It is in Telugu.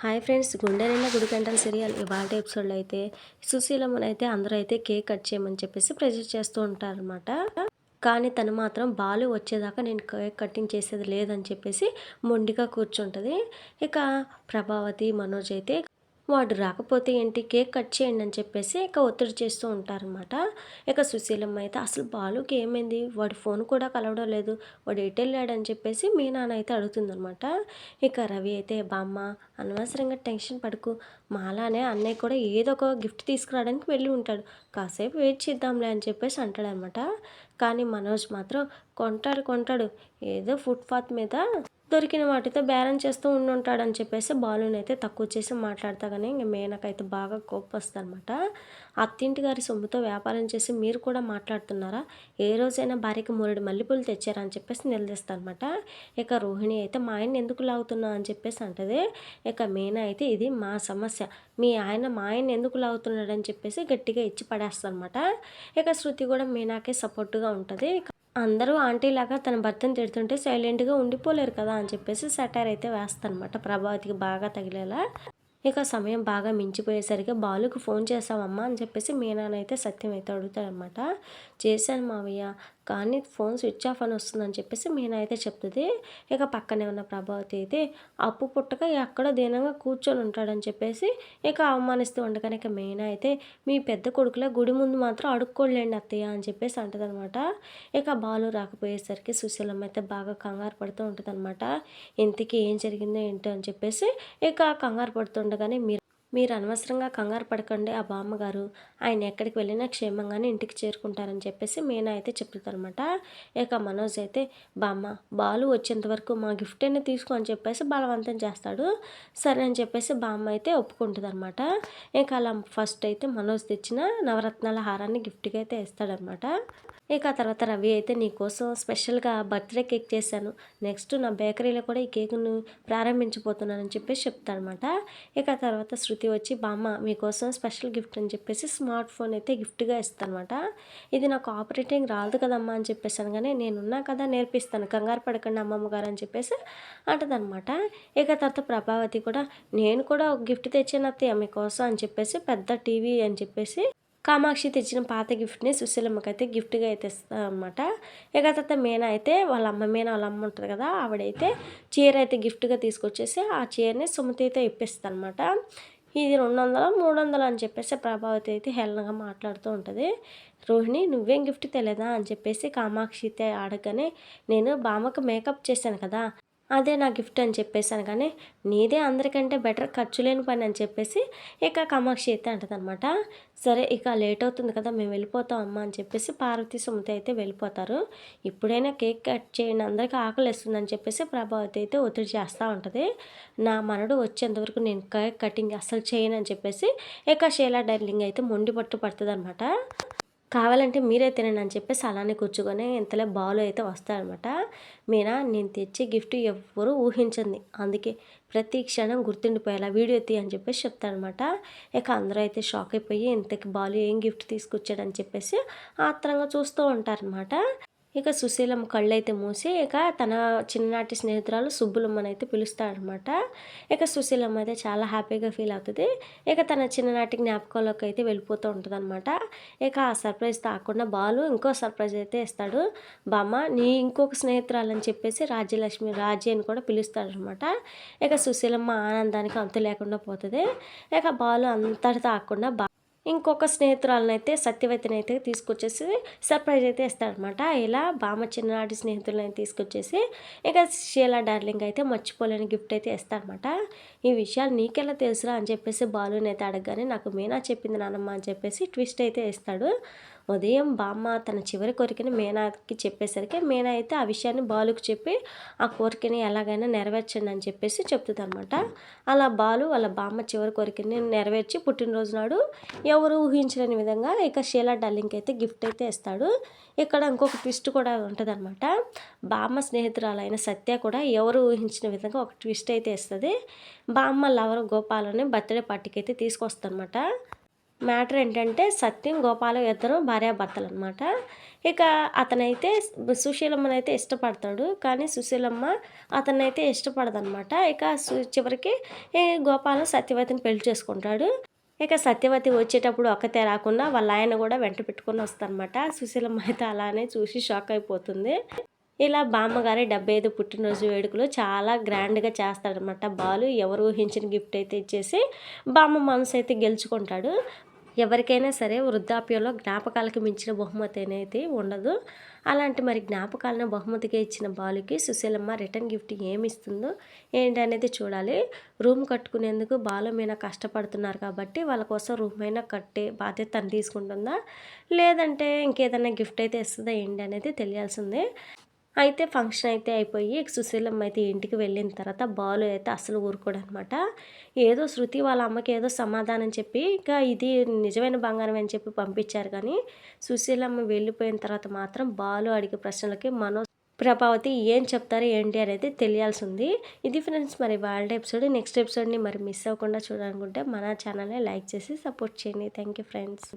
హాయ్ ఫ్రెండ్స్ గుండె నిండా గుడికంటల సీరియల్ ఇవాళ ఎపిసోడ్లో అయితే సుశీలమ్మని అయితే అందరూ అయితే కేక్ కట్ చేయమని చెప్పేసి ప్రెజర్ చేస్తూ ఉంటారనమాట కానీ తను మాత్రం బాలు వచ్చేదాకా నేను కేక్ కటింగ్ చేసేది లేదని చెప్పేసి మొండిగా కూర్చుంటుంది. ఇక ప్రభావతి మనోజ్ అయితే వాడు రాకపోతే ఏంటి? కేక్ కట్ చేయండి అని చెప్పేసి ఇక ఒత్తిడి చేస్తూ ఉంటారనమాట ఇక సుశీలమ్మ అయితే అసలు బాలుకి ఏమైంది? వాడి ఫోన్ కూడా కలవడం లేదు. వాడు ఎటు వెళ్ళాడని చెప్పేసి మీ నాన్న అయితే అడుగుతుందనమాట ఇక రవి అయితే బామ్మ అనవసరంగా టెన్షన్ పడుకు. మాలానే అన్నయ్య కూడా ఏదో ఒక గిఫ్ట్ తీసుకురావడానికి వెళ్ళి ఉంటాడు. కాసేపు వెయిట్ చేద్దాంలే అని చెప్పేసి అంటాడనమాట కానీ మనోజ్ మాత్రం కొంటాడు కొంటాడు. ఏదో ఫుట్పాత్ మీద దొరికిన వాటితో బేరం చేస్తూ ఉండుంటాడని చెప్పేసి బాలుని అయితే తక్కువ చేసి మాట్లాడతా కానీ ఇంక మేనకైతే బాగా కోపం వస్తుంది అనమాట అత్తింటి గారి సొమ్ముతో వ్యాపారం చేసి మీరు కూడా మాట్లాడుతున్నారా? ఏ రోజైనా భార్యకి మూడు మల్లెపూలు తెచ్చారా అని చెప్పేసి నిలదీస్తా అనమాట ఇక రోహిణి అయితే మా ఆయన ఎందుకు లాగుతున్నా అని చెప్పేసి అంటది. ఇక మేనా అయితే ఇది మా సమస్య. మీ ఆయన మా ఆయన ఎందుకు లాగుతున్నాడు అని చెప్పేసి గట్టిగా ఇచ్చి పడేస్తాను అనమాట ఇక శృతి కూడా మీనాకే సపోర్టుగా ఉంటుంది. ఇక అందరూ ఆంటీలాగా తన భర్తను తిడుతుంటే సైలెంట్గా ఉండిపోలేరు కదా అని చెప్పేసి సెటైర్ అయితే వేస్తానమాట ప్రభావతికి బాగా తగిలేలా. ఇక సమయం బాగా మించిపోయేసరికి బాలుకు ఫోన్ చేసావమ్మా అని చెప్పేసి మీనానైతే సత్యం అయితే అడుగుతాడనమాట చేశాను మావయ్య కానీ ఫోన్ స్విచ్ ఆఫ్ అని వస్తుందని చెప్పేసి మీనా అయితే చెప్తుంది. ఇక పక్కనే ఉన్న ప్రభావతి అయితే అప్పు పుట్టక ఎక్కడో దీనంగా కూర్చొని ఉంటాడని చెప్పేసి ఇక అవమానిస్తూ ఉండగానే ఇక మీనా అయితే మీ పెద్ద కొడుకుల గుడి ముందు మాత్రం అడుక్కోలేండి అత్తయ్య అని చెప్పేసి అంటదనమాట ఇక బాలు రాకపోయేసరికి సుశీలమ్మ అయితే బాగా కంగారు పడుతూ ఉంటుందన్నమాట. ఇంతకీ ఏం జరిగిందో ఏంటో అని చెప్పేసి ఇక కంగారు ఉండగానే మీరు మీరు అనవసరంగా కంగారు పడకండి ఆ బామ్మగారు. ఆయన ఎక్కడికి వెళ్ళినా క్షేమంగానే ఇంటికి చేరుకుంటారని చెప్పేసి మీనా అయితే చెప్తుందనమాట ఇక మనోజ్ అయితే బామ్మ బాలు వచ్చేంత వరకు మా గిఫ్ట్ అయినా తీసుకో అని చెప్పేసి బలవంతం చేస్తాడు. సరే అని చెప్పేసి బామ్మ అయితే ఒప్పుకుంటుంది అనమాట ఇక అలా ఫస్ట్ అయితే మనోజ్ తెచ్చిన నవరత్నాల హారాన్ని గిఫ్ట్గా అయితే ఇస్తాడనమాట ఇక ఆ తర్వాత రవి అయితే నీకోసం స్పెషల్గా బర్త్డే కేక్ చేశాను. నెక్స్ట్ నా బేకరీలో కూడా ఈ కేకును ప్రారంభించబోతున్నానని చెప్పేసి చెప్తాడనమాట ఇక తర్వాత శృతి వచ్చి బామ్మ మీకోసం స్పెషల్ గిఫ్ట్ అని చెప్పేసి స్మార్ట్ ఫోన్ అయితే గిఫ్ట్గా ఇస్తానమాట. ఇది నాకు ఆపరేటింగ్ రాదు కదమ్మా అని చెప్పేసాను కానీ నేనున్నా కదా నేర్పిస్తాను. కంగారు పడకండి అమ్మమ్మ గారు అని చెప్పేసి అంటదనమాట. ఇక తర్వాత ప్రభావతి కూడా నేను కూడా ఒక గిఫ్ట్ తెచ్చాను అత్తయ్య మీకోసం అని చెప్పేసి పెద్ద టీవీ అని చెప్పేసి కామాక్షి తెచ్చిన పాత గిఫ్ట్ని సుశీలమ్మకి అయితే గిఫ్ట్గా అయితే అనమాట ఇక తర్వాత మీనా అయితే వాళ్ళ అమ్మ మీనా వాళ్ళ అమ్మ ఉంటుంది కదా ఆవిడైతే చీర అయితే గిఫ్ట్గా తీసుకొచ్చేసి ఆ చీరని సుమతి అయితే ఇప్పిస్తుంది అనమాట ఇది రెండు వందల మూడు వందలు అని చెప్పేసి ప్రభావతి అయితే హేళనగా మాట్లాడుతూ ఉంటుంది. రోహిణి నువ్వేం గిఫ్ట్ తెలియదా అని చెప్పేసి కామాక్షి అయితే అడగగానే నేను బామ్మకు మేకప్ చేశాను కదా అదే నా గిఫ్ట్ అని చెప్పేసాను కానీ నీదే అందరికంటే బెటర్ ఖర్చు లేని పని అని చెప్పేసి ఇక కామాక్షి అయితే అంటదనమాట సరే ఇక లేట్ అవుతుంది కదా మేము వెళ్ళిపోతాం అమ్మ అని చెప్పేసి పార్వతి సుమతి అయితే వెళ్ళిపోతారు. ఇప్పుడైనా కేక్ కట్ చేయండి అందరికీ ఆకలి వేస్తుందని చెప్పేసి ప్రభావతి అయితే ఒత్తిడి చేస్తూ ఉంటుంది. నా మనడు వచ్చేంతవరకు నేను కేక్ కటింగ్ అస్సలు చేయను అని చెప్పేసి ఇక షేలా డైర్లింగ్ అయితే మొండి పట్టు పడుతుంది అనమాట కావాలంటే మీరే తినండి అని చెప్పేసి అలానే కూర్చుకొని ఇంతలో బాలు అయితే వస్తారనమాట మీనా నేను తెచ్చే గిఫ్ట్ ఎవ్వరూ ఊహించింది. అందుకే ప్రతి క్షణం గుర్తుండిపోయేలా వీడియో తీ అని చెప్పేసి చెప్తానమాట ఇక అందరూ అయితే షాక్ అయిపోయి ఇంతకి బాలు ఏం గిఫ్ట్ తీసుకొచ్చాడని చెప్పేసి ఆత్రంగా చూస్తూ ఉంటారనమాట. ఇక సుశీలమ్మ కళ్ళైతే మూసి ఇక తన చిన్ననాటి స్నేహితురాలు సుబ్బులమ్మని అయితే పిలుస్తాడనమాట. ఇక సుశీలమ్మ అయితే చాలా హ్యాపీగా ఫీల్ అవుతుంది. ఇక తన చిన్ననాటి జ్ఞాపకాలకు అయితే వెళ్ళిపోతూ ఉంటుంది అనమాట ఇక ఆ సర్ప్రైజ్ తాకుండా బాలు ఇంకో సర్ప్రైజ్ అయితే ఇస్తాడు. బామ్మ నీ ఇంకొక స్నేహితురాలు అని చెప్పేసి రాజ్యలక్ష్మి రాజీ అని కూడా పిలుస్తాడనమాట. ఇక సుశీలమ్మ ఆనందానికి అంతు లేకుండా పోతుంది. ఇక బాలు అంతటి తాకుండా బా ఇంకొక స్నేహితురాలనైతే సత్యవతినైతే తీసుకొచ్చేసి సర్ప్రైజ్ అయితే ఇస్తాడనమాట. ఇలా బామ్మ చిన్ననాటి స్నేహితులని తీసుకొచ్చేసి ఇక షీలా డార్లింగ్ అయితే మర్చిపోలేని గిఫ్ట్ అయితే ఇస్తాడనమాట. ఈ విషయాలు నీకెలా తెలుసురా అని చెప్పేసి బాలుని అయితే అడగగానే నాకు మీనా చెప్పింది నానమ్మ అని చెప్పేసి ట్విస్ట్ అయితే ఇస్తాడు. ఉదయం బామ్మ తన చివరి కోరికని మీనాకి చెప్పేసరికి మీనా అయితే ఆ విషయాన్ని బాలుకు చెప్పి ఆ కోరికని ఎలాగైనా నెరవేర్చండి అని చెప్పేసి చెప్తుంది అనమాట అలా బాలు వాళ్ళ బామ్మ చివరి కోరికని నెరవేర్చి పుట్టినరోజు నాడు ఎవరు ఊహించలేని విధంగా ఇక షీలా డార్లింగ్కి అయితే గిఫ్ట్ అయితే ఇస్తాడు. ఇక్కడ ఇంకొక ట్విస్ట్ కూడా ఉంటుందన్నమాట. బామ్మ స్నేహితురాలైన సత్య కూడా ఎవరు ఊహించిన విధంగా ఒక ట్విస్ట్ అయితే ఇస్తుంది. బామ్మ లవర్ గోపాలని బర్త్డే పార్టీకి అయితే తీసుకొస్తుందన్నమాట. మ్యాటర్ ఏంటంటే సత్యం గోపాల ఇద్దరు భార్యాభర్తలు అనమాట ఇక అతనైతే సుశీలమ్మనైతే ఇష్టపడతాడు కానీ సుశీలమ్మ అతనైతే ఇష్టపడదనమాట ఇక సు- చివరికి గోపాలం సత్యవతిని పెళ్ళి చేసుకుంటాడు. ఇక సత్యవతి వచ్చేటప్పుడు ఒక్కతే రాకుండా వాళ్ళ ఆయన కూడా వెంట పెట్టుకొని వస్తారనమాట సుశీలమ్మ అయితే అలానే చూసి షాక్ అయిపోతుంది. ఇలా బామ్మగారి డెబ్బై ఐదు పుట్టినరోజు వేడుకలు చాలా గ్రాండ్గా చేస్తాడనమాట బాలు ఎవరు ఊహించిన గిఫ్ట్ అయితే ఇచ్చేసి బామ్మ మనసు అయితే గెలుచుకుంటాడు. ఎవరికైనా సరే వృద్ధాప్యంలో జ్ఞాపకాలకు మించిన బహుమతి అనేది ఉండదు. అలాంటి మరి జ్ఞాపకాలను బహుమతిగా ఇచ్చిన బాలుకి సుశీలమ్మ రిటర్న్ గిఫ్ట్ ఏమి ఇస్తుందో ఏంటి అనేది చూడాలి. రూమ్ కట్టుకునేందుకు బాలు మీద కష్టపడుతున్నారు కాబట్టి వాళ్ళ కోసం రూమ్ అయినా కట్టే బాధ్యత తను తీసుకుంటుందా? లేదంటే ఇంకేదైనా గిఫ్ట్ అయితే ఇస్తుందా ఏంటి అనేది తెలియాల్సిందే. అయితే ఫంక్షన్ అయితే అయిపోయి సుశీలమ్మ అయితే ఇంటికి వెళ్ళిన తర్వాత బాలు అయితే అసలు ఊరుకోడనమాట. ఏదో శృతి వాళ్ళ అమ్మకి ఏదో సమాధానం చెప్పి ఇంకా ఇది నిజమైన బంగారం అని చెప్పి పంపించారు కానీ సుశీలమ్మ వెళ్ళిపోయిన తర్వాత మాత్రం బాలు అడిగే ప్రశ్నలకి మనో ప్రభావతి ఏం చెప్తారు ఏంటి అనేది తెలియాల్సి ఉంది. ఇది ఫ్రెండ్స్ మరి వాళ్ళ ఎపిసోడ్ నెక్స్ట్ ఎపిసోడ్ని మరి మిస్ అవ్వకుండా చూడాలనుకుంటే మన ఛానల్ని లైక్ చేసి సపోర్ట్ చేయండి. Thank you friends.